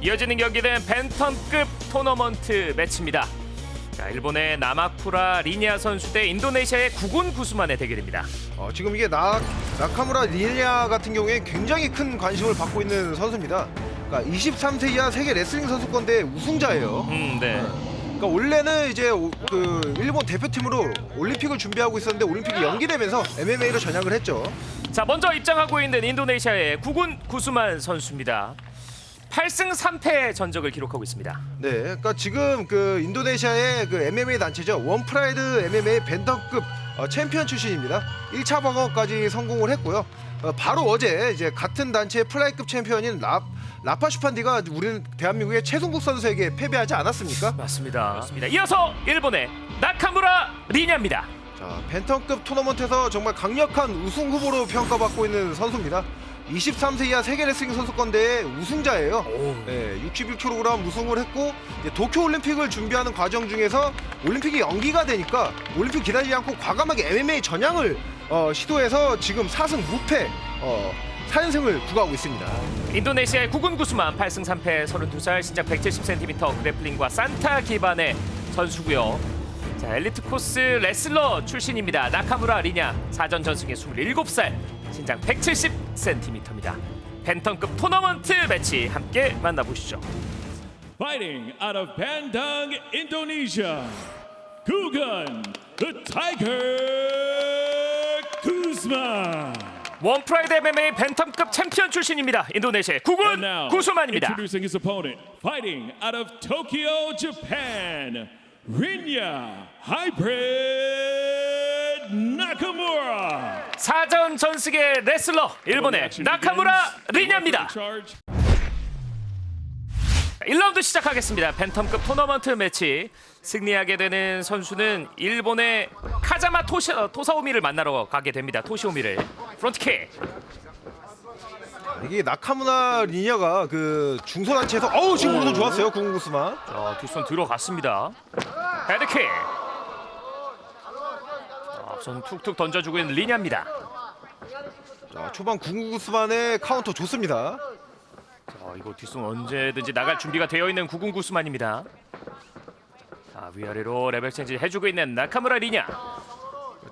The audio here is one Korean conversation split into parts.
이어지는 경기는 벤턴급 토너먼트 매치입니다. 자, 일본의 나마쿠라 리니아 선수 대 인도네시아의 구군 구스만의 대결입니다. 어, 지금 이게 나, 나카무라 리니아 같은 경우에 굉장히 큰 관심을 받고 있는 선수입니다. 그러니까 23세 이하 세계 레슬링 선수권대 우승자예요. 음, 네. 그러니까 원래는 이제 오- 그 일본 대표팀으로 올림픽을 준비하고 있었는데 올림픽이 연기되면서 MMA로 전향을 했죠. 자, 먼저 입장하고 있는 인도네시아의 구군 구스만 선수입니다. 8승 3패 전적을 기록하고 있습니다. 네, 그러니까 지금 그 인도네시아의 그 MMA 단체죠. 원프라이드 MMA 벤더급 어, 챔피언 출신입니다. 1차 방어까지 성공을 했고요. 어, 바로 어제 이제 같은 단체의 플라이급 챔피언인 라 라파 슈판디가 우리는 대한민국의 최종국 선수에게 패배하지 않았습니까? 맞습니다. 맞습니다. 이어서 일본의 나카무라 리니아입니다. 자, 벤턴급 토너먼트에서 정말 강력한 우승 후보로 평가받고 있는 선수입니다. 23세 이하 세계 레슬링 선수권대회 우승자예요. 네, 61kg 우승을 했고 이제 도쿄 올림픽을 준비하는 과정 중에서 올림픽이 연기가 되니까 올림픽 기다리지 않고 과감하게 MMA 전향을 어, 시도해서 지금 4승 무패 어, 4연승을 구가하고 있습니다. 인도네시아의 구군 구스만 8승 3패 32살 신장 170cm 그래플링과 산타 기반의 선수고요. 자 엘리트 코스 레슬러 출신입니다. 나카무라 리냐 사전 전승에 27살 신장 170cm입니다. 벤턴급 토너먼트 매치 함께 만나보시죠. Fighting out of Bandung, Indonesia, Gugun, the Tiger Kuzma. 원프라이드 MMA 벤턴급 챔피언 출신입니다. 인도네시아의 And 구군 now, 구스만입니다. introducing his opponent, fighting out of Tokyo, Japan, Rinya Hybrid. 사전 전승의 레슬러 일본의 나카무라 리냐입니다. Charge. 1라운드 시작하겠습니다. 벤텀급 토너먼트 매치 승리하게 되는 선수는 일본의 카자마 토시, 어, 토사오미를 만나러 가게 됩니다. 토시오미를 프론트킥. 이게 나카무나 리니아가 그 중소단체에서 어우 지금 오도 좋았어요 구구구스만 어, 뒷손 들어갔습니다. 헤드킥. 자, 앞선 툭툭 던져주고 있는 리냐입니다. 자, 초반 구구구스만의 카운터 좋습니다. 자, 이거 뒷손 언제든지 나갈 준비가 되어 있는 구군구스만입니다. 자, 위아래로 레벨 체인지 해주고 있는 나카무라 리냐.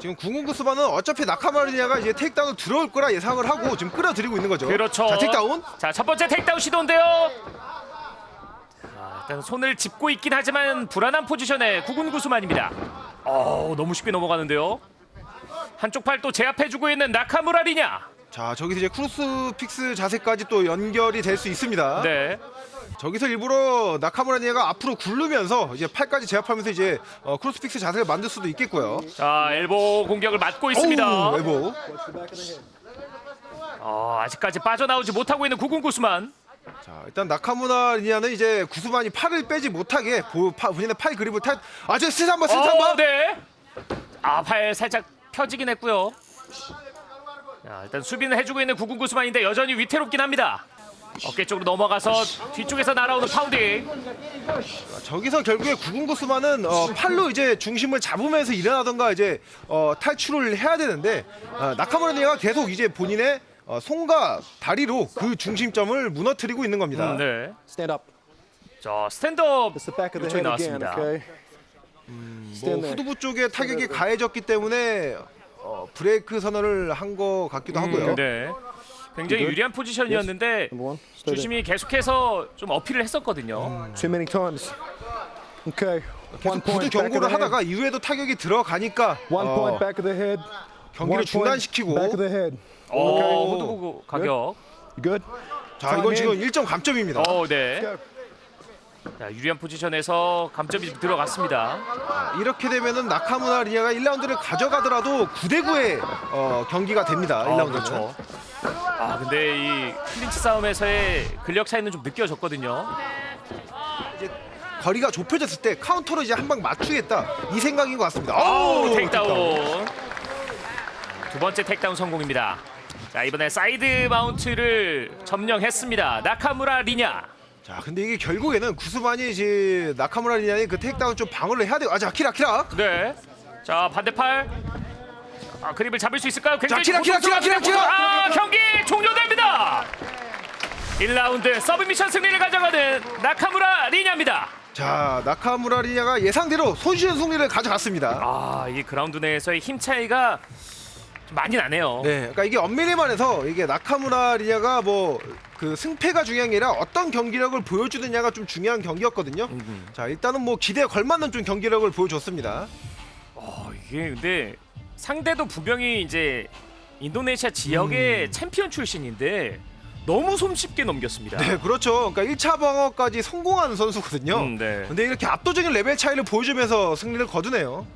지금 구구구스만은 어차피 나카무라 리니아가 이제 테이크다운 들어올 거라 예상을 하고 지금 끌어들이고 있는 거죠. 그렇죠. 자 테이크다운. 자, 첫 번째 테이크다운 시도인데요. 자, 일단 손을 짚고 있긴 하지만 불안한 포지션의 구군구수만입니다. 어, 너무 쉽게 넘어가는데요. 한쪽 팔 또 제압해주고 있는 나카무라 리냐. 자 저기서 이제 크로스 픽스 자세까지 또 연결이 될 수 있습니다. 네. 저기서 일부러 나카무라 리니아가 앞으로 굴르면서 이제 팔까지 제압하면서 이제 어, 크로스 픽스 자세를 만들 수도 있겠고요. 자, 엘보 공격을 맞고 있습니다. 오우, 에보. 어, 아직까지 빠져나오지 못하고 있는 구군 구수만. 자 일단 나카무라 리니아는 이제 구스만이 팔을 빼지 못하게 보, 파, 본인의 팔 그립을 탈. 아저 어, 한번. 네. 아, 팔 살짝 펴지긴 했고요. 자, 일단 수비는 해주고 있는 구군구수만인데 여전히 위태롭긴 합니다. 어깨 쪽으로 넘어가서 뒤쪽에서 날아오는 파운딩. 저기서 결국에 구군구스만은 어, 팔로 이제 중심을 잡으면서 일어나던가 이제 어, 탈출을 해야 되는데 어, 나카무라 리니아가 계속 이제 본인의 어, 손과 다리로 그 중심점을 무너뜨리고 있는 겁니다. 음, 네. Stand up. 자, 스탠드업 It's the back of the 요청이 head again, 나왔습니다. okay? 뭐 Stand there. 후두부 쪽에 타격이 가해졌기 때문에 어, 브레이크 선언을 한 것 같기도 하고요. 네. 굉장히? 유리한 포지션이었는데 Number one. Stay there. 주심이 계속해서 좀 어필을 했었거든요. Too many times. Okay. 계속 구두 point back of 경고를 the head. 하다가 이후에도 타격이 들어가니까 One 어, point back of the head. 경기를 point 중단시키고 Back of the head. 오, 호두부 가격. You good? 자 이건 지금 1점 감점입니다. 어, 네. Go. 자, 유리한 포지션에서 감점이 들어갔습니다. 이렇게 되면은 나카무라 리니아가 1라운드를 가져가더라도 9대 9의 어, 경기가 됩니다. 아, 1라운드는. 그렇죠. 아, 근데 이 클린치 싸움에서의 근력 차이는 좀 느껴졌거든요. 이제 거리가 좁혀졌을 때 카운터로 이제 한 방 맞추겠다 이 생각인 것 같습니다. 오, 어우, 테이크다운. 두 번째 테이크다운 성공입니다. 자, 이번에 사이드 마운트를 점령했습니다. 나카무라 리냐. 자, 근데 이게 결국에는 구스만이 이제 나카무라 리니아의 그 테이크다운 좀 방어를 해야 돼요. 아, 자, 키라 키라. 네. 자, 반대팔. 아, 그립을 잡을 수 있을까요? 굉장히 키라, 키라, 키라, 키라. 아, 경기 종료됩니다. 1라운드 서브미션 승리를 가져가는 나카무라 리냐입니다. 자 나카무라 리냐가 예상대로 손쉬운 승리를 가져갔습니다. 아, 이 그라운드 내에서의 힘 차이가 좀 많이 나네요. 네, 그러니까 이게 엄밀히만 해서 이게 나카무라 리냐가 뭐 그 승패가 중요한 게 아니라 어떤 경기력을 보여주느냐가 좀 중요한 경기였거든요. 음. 자 일단은 뭐 기대에 걸맞는 좀 경기력을 보여줬습니다. 어, 이게 근데 상대도 분명히 이제 인도네시아 지역의 챔피언 출신인데 너무 손쉽게 넘겼습니다. 네, 그렇죠. 그러니까 1차 방어까지 성공한 선수거든요. 음, 네. 근데 이렇게 압도적인 레벨 차이를 보여주면서 승리를 거두네요.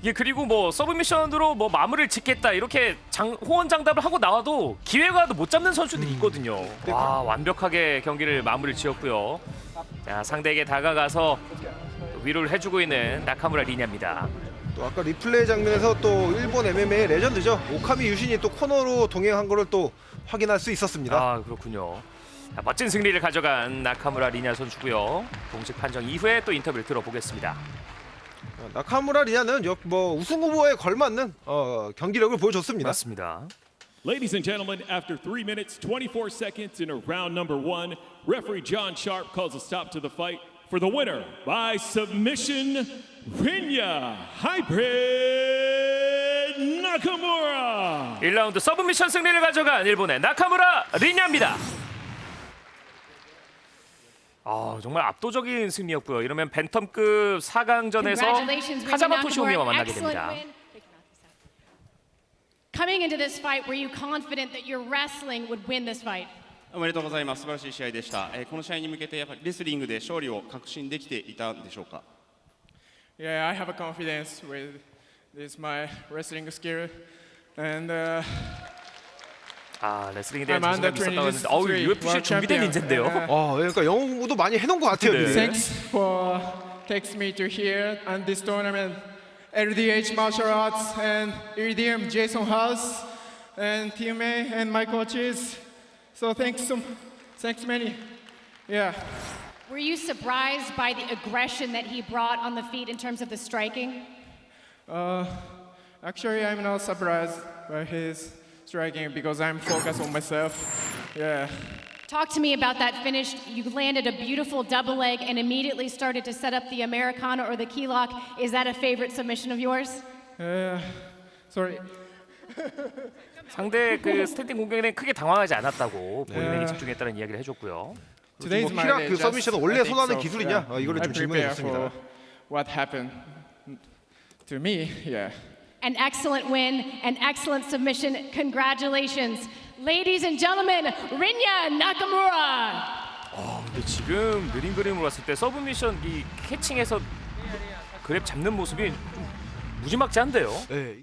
이게 그리고 뭐 서브미션으로 뭐 마무리를 짓겠다 이렇게 장, 호언장답을 하고 나와도 기회가도 못 잡는 선수들이 있거든요. 네, 와 완벽하게 경기를 마무리를 지었고요. 자 상대에게 다가가서 위로를 해주고 있는 나카무라 리냐입니다. 또 아까 리플레이 장면에서 또 일본 MMA 레전드죠. 오카미 유신이 또 코너로 동행한 거를 또 확인할 수 있었습니다. 아 그렇군요. 자, 멋진 승리를 가져간 나카무라 리냐 선수고요. 공식 판정 이후에 또 인터뷰를 들어보겠습니다. 나카무라 리냐는 역- 뭐 우승 후보에 걸맞는 어, 경기력을 보여줬습니다. 맞습니다. Ladies and gentlemen, after 3 minutes 24 seconds in a round number one, referee John Sharp calls a stop to the fight for the winner by submission, Rinya Hybrid Nakamura. 1라운드 서브미션 승리를 가져간 일본의 나카무라 리냐입니다. 아 정말 압도적인 승리였고요. 이러면 벤텀급 4강전에서 Congratulations, Rinya 카자마 토시오미와 Nakamura. 만나게 Excellent 됩니다. win. Coming into this fight, were you confident that your wrestling would win this fight? おめでとうございます。素晴らしい試合でした。えーこの試合に向けてやっぱりレスリングで勝利を確信できていたんでしょうか。 Yeah, I have a confidence with this my wrestling skill, and uh, 아 레슬링에 대한 I'm 자신감이 under 있었다고 했는데 어우 23 UFC에 world 준비된 champion. 인재인데요. Uh, 어, 그러니까 영어 공부도 많이 해놓은 것 같아요. 네. 미리. thanks for takes me to here and this tournament. LDH Martial Arts and EDM Jason House and Team A and my coaches. So thanks so thanks many. Yeah. Were you surprised by the aggression that he brought on the feet in terms of the striking? Uh, actually, I'm not surprised by his striking because I'm focused on myself. Yeah. Talk to me about that finish. You landed a beautiful double leg and immediately started to set up the Americana or the key lock. Is that a favorite submission of yours? Uh, sorry. 상대 그 스탠딩 공격에 크게 당황하지 않았다고 본인에게 네. 집중했다는 이야기를 해줬고요. Today's 뭐 my 키락 day. 그 just 서비스는 I 원래 think 선호하는 so. 기술이냐? Yeah. 어, 이거를 I 좀 질문해 prepare 줬습니다. for What happened to me? Yeah. An excellent win, an excellent submission. Congratulations. Ladies and gentlemen, Rinya Nakamura. 근데 지금 느린 그림으로 봤을 때 서브미션 이 캐칭에서 그랩 잡는 모습이 좀 무지막지한데요. 네.